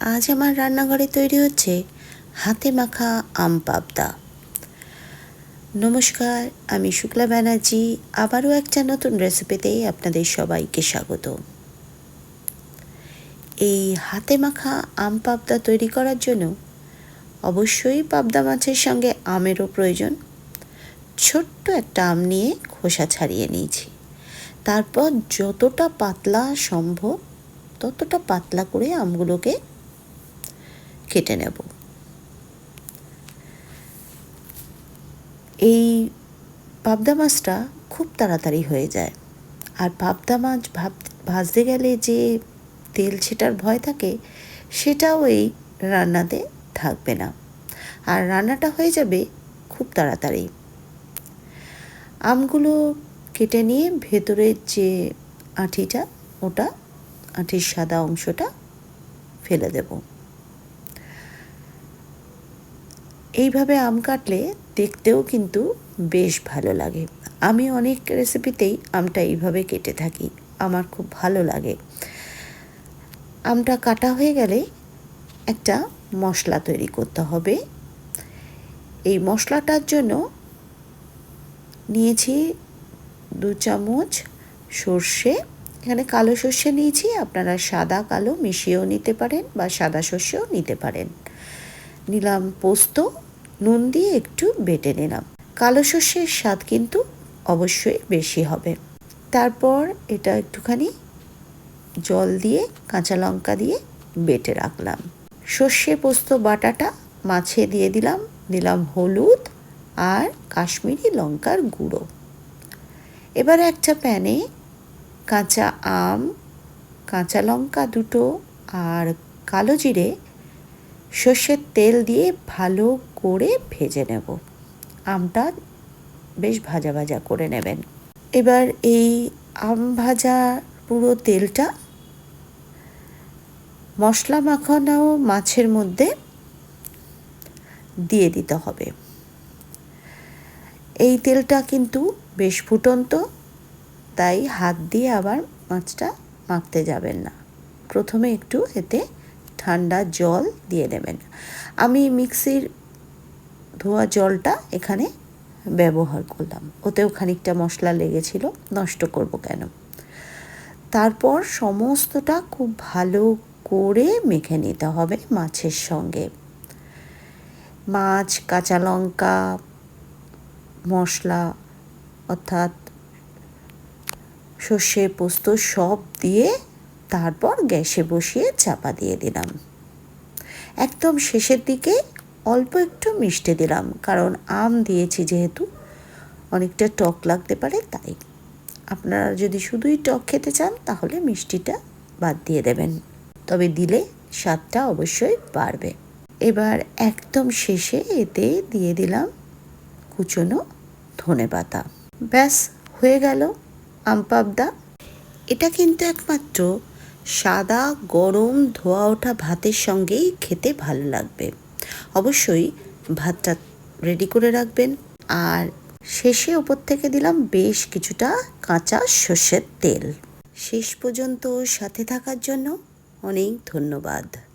আজ আমার রান্নাঘরে তৈরি হচ্ছে হাতে মাখা আম পাবদা। নমস্কার, আমি শুক্লা ব্যানার্জি, আবারও একটা নতুন রেসিপিতে আপনাদের সবাইকে স্বাগত। এই হাতে মাখা আম পাবদা তৈরি করার জন্য অবশ্যই পাবদা মাছের সঙ্গে আমেরও প্রয়োজন। ছোট্ট একটা আম নিয়ে খোসা ছাড়িয়ে নিয়েছি। তারপর যতটা পাতলা সম্ভব ততটা পাতলা করে আমগুলোকে কেটে নেব। এই পাবদা মাছটা খুব তাড়াতাড়ি হয়ে যায়। আর পাবদা মাছ ভাব, ভাজতে গেলে যে তেল ছেটার ভয় থাকে, সেটাও এই রান্নাতে থাকবে না। আর রান্নাটা হয়ে যাবে খুব তাড়াতাড়ি। আমগুলো কেটে নিয়ে ভেতরের যে আঁঠিটা ওটা আঁঠির সাদা অংশটা ফেলে দেব। এইভাবে আম কাটলে দেখতেও কিন্তু বেশ ভালো লাগে। আমি অনেক রেসিপিতেই আমটা এইভাবে কেটে থাকি। আমার খুব ভালো লাগে। আমটা কাটা হয়ে গেলে একটা মশলা তৈরি করতে হবে। এই মশলাটার জন্য নিয়েছি দু চামচ সর্ষে। এখানে কালো সর্ষে নিয়েছি, আপনারা সাদা কালো মিশিয়েও নিতে পারেন বা সাদা সর্ষেও নিতে পারেন। নিলাম পোস্ত নুন দিয়ে একটু বেটে নিলাম। কালো সর্ষের স্বাদ কিন্তু অবশ্যই বেশি হবে। তারপর এটা একটুখানি জল দিয়ে, কাঁচা লঙ্কা দিয়ে বেটে রাখলাম। সর্ষে পোস্ত বাটাটা মাছে দিয়ে দিলাম দিলাম হলুদ আর কাশ্মীরি লঙ্কার গুঁড়ো। এবার একটা প্যানে কাঁচা আম, কাঁচা লঙ্কা দুটো আর কালো জিরে সর্ষের তেল দিয়ে ভালো করে ভেজে নেব। আমটা বেশ ভাজা ভাজা করে নেবেন। এবার এই আম ভাজা পুরো তেলটা মশলা মাখানো মাছের মধ্যে দিয়ে দিতে হবে। এই তেলটা কিন্তু বেশ ফুটন্ত, তাই হাত দিয়ে আবার মাছটা মাখতে যাবেন না। প্রথমে একটু এতে ঠান্ডা জল দিয়ে দেবেন। আমি মিক্সির ধোয়া জলটা এখানে ব্যবহার করলাম। ওতেও খানিকটা মশলা লেগেছিল, নষ্ট করব কেন? তারপর সমস্তটা খুব ভালো করে মেখে নিতে হবে মাছের সঙ্গে। মাছ, কাঁচা লঙ্কা, মশলা, অর্থাৎ সর্ষে পোস্ত সব দিয়ে তারপর গ্যাসে বসিয়ে চাপা দিয়ে দিলাম। একদম শেষের দিকে অল্প একটু মিষ্টি দিলাম, কারণ আম দিয়েছি যেহেতু, অনেকটা টক লাগতে পারে তাই। আপনারা যদি শুধুই টক খেতে চান, তাহলে মিষ্টিটা বাদ দিয়ে দেবেন। তবে দিলে স্বাদটা অবশ্যই বাড়বে। এবার একদম শেষে এতে দিয়ে দিলাম কুচনো ধনে পাতা। ব্যাস, হয়ে গেল আম পাবদা। এটা কিন্তু একমাত্র সাদা, গরম, ধোয়া ওঠা ভাতের সঙ্গেই খেতে ভালো লাগবে। অবশ্যই ভাতটা রেডি করে রাখবেন। আর শেষে ওপর থেকে দিলাম বেশ কিছুটা কাঁচা সর্ষের তেল। শেষ পর্যন্ত সাথে থাকার জন্য অনেক ধন্যবাদ।